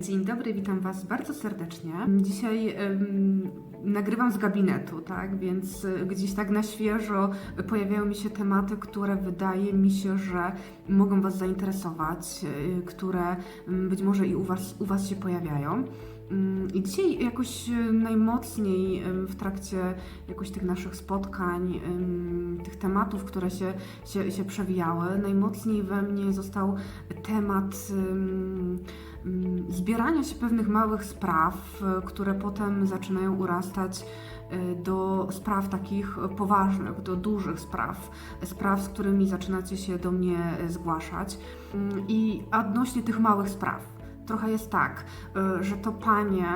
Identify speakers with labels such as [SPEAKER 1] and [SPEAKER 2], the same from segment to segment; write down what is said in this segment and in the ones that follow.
[SPEAKER 1] Dzień dobry, witam Was bardzo serdecznie. Dzisiaj em, nagrywam z gabinetu, tak? Więc y, gdzieś tak na świeżo pojawiają mi się tematy, które wydaje mi się, że mogą Was zainteresować, y, które mm, być może i u Was, u was się pojawiają. Mm, I dzisiaj jakoś y, najmocniej w trakcie jakoś tych naszych spotkań, tych tematów, które się, się, się przewijały, najmocniej we mnie został temat em, zbierania się pewnych małych spraw, y, które potem zaczynają urastać y, do spraw takich poważnych, do dużych spraw, spraw, z którymi zaczynacie się do mnie y, zgłaszać. Mm, I odnośnie tych małych spraw. Trochę jest tak, że to panie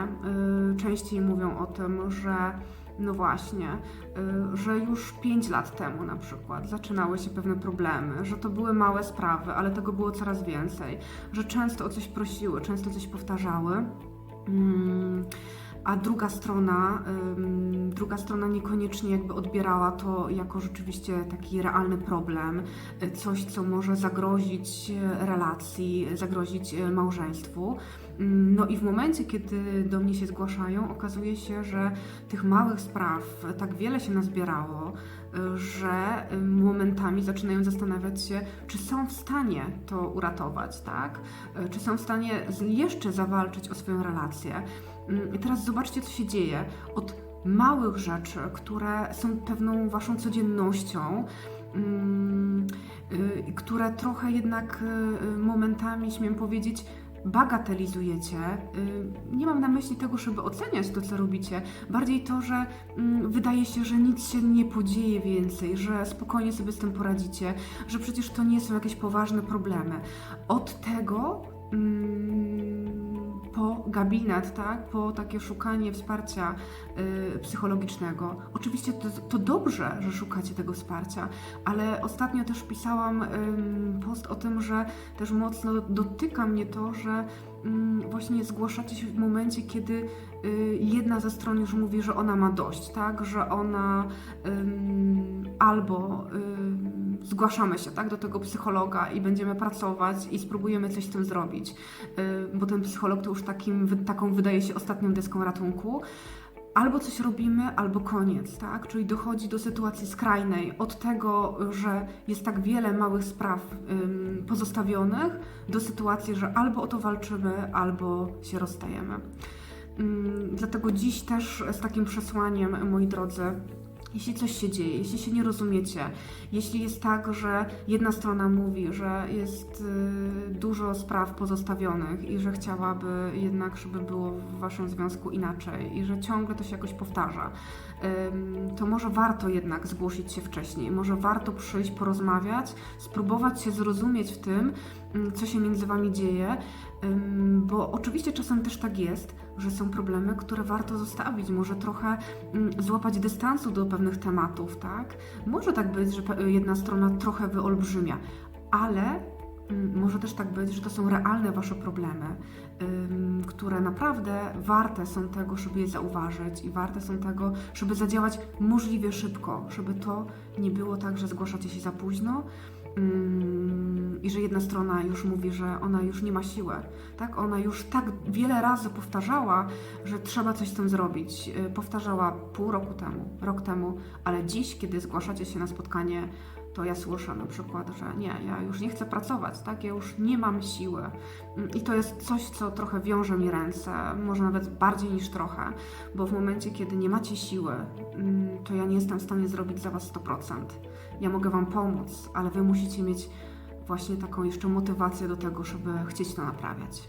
[SPEAKER 1] częściej mówią o tym, że no właśnie, y, że już 5 lat temu na przykład zaczynały się pewne problemy, że to były małe sprawy, ale tego było coraz więcej, że często o coś prosiły, często coś powtarzały. A druga strona, druga strona niekoniecznie jakby odbierała to jako rzeczywiście taki realny problem, y, coś, co może zagrozić y, relacji, zagrozić y, małżeństwu. Mm, No i w momencie, kiedy do mnie się zgłaszają, okazuje się, że tych małych spraw tak wiele się nazbierało, że momentami zaczynają zastanawiać się, czy są w stanie to uratować, tak? Czy są w stanie jeszcze zawalczyć o swoją relację. I teraz zobaczcie, co się dzieje. Od małych rzeczy, które są pewną waszą codziennością, mm, y, które trochę jednak y, y, momentami, śmiem powiedzieć, bagatelizujecie. Nie mam na myśli tego, żeby oceniać to, co robicie. Bardziej to, że mm, wydaje się, że nic się nie podzieje więcej, że spokojnie sobie z tym poradzicie, że przecież to nie są jakieś poważne problemy. Od tego mm, gabinet, tak, po takie szukanie wsparcia y, psychologicznego. Oczywiście to, to dobrze, że szukacie tego wsparcia, ale ostatnio też pisałam ym, post o tym, że też mocno dotyka mnie to, że ym, właśnie zgłaszacie się w momencie, kiedy y, jedna ze stron już mówi, że ona ma dość, tak, że ona ym, albo ym, zgłaszamy się tak, do tego psychologa i będziemy pracować i spróbujemy coś z tym zrobić, y, bo ten psycholog to już takim, taką wydaje się ostatnią deską ratunku. Albo coś robimy, albo koniec, tak? Czyli dochodzi do sytuacji skrajnej, od tego, że jest tak wiele małych spraw ym, pozostawionych, do sytuacji, że albo o to walczymy, albo się rozstajemy. Ym, dlatego dziś też z takim przesłaniem, moi drodzy, jeśli coś się dzieje, jeśli się nie rozumiecie, jeśli jest tak, że jedna strona mówi, że jest y, dużo spraw pozostawionych i że chciałaby jednak, żeby było w waszym związku inaczej i że ciągle to się jakoś powtarza, to może warto jednak zgłosić się wcześniej, może warto przyjść, porozmawiać, spróbować się zrozumieć w tym, ym, co się między wami dzieje, bo oczywiście czasem też tak jest, że są problemy, które warto zostawić, może trochę mm, złapać dystansu do pewnych tematów, tak? Może tak być, że jedna strona trochę wyolbrzymia, ale mm, może też tak być, że to są realne wasze problemy, które naprawdę warte są tego, żeby je zauważyć i warte są tego, żeby zadziałać możliwie szybko, żeby to nie było tak, że zgłaszacie się za późno, i że jedna strona już mówi, że ona już nie ma siły, tak? Ona już tak wiele razy powtarzała, że trzeba coś z tym zrobić. Y, Powtarzała pół roku temu, rok temu, ale dziś, kiedy zgłaszacie się na spotkanie, to ja słyszę na przykład, że nie, ja już nie chcę pracować, tak? Ja już nie mam siły. Mm, I to jest coś, co trochę wiąże mi ręce, może nawet bardziej niż trochę, bo w momencie, kiedy nie macie siły, mm, to ja nie jestem w stanie zrobić za Was 100%. Ja mogę Wam pomóc, ale Wy musicie mieć właśnie taką jeszcze motywację do tego, żeby chcieć to naprawiać.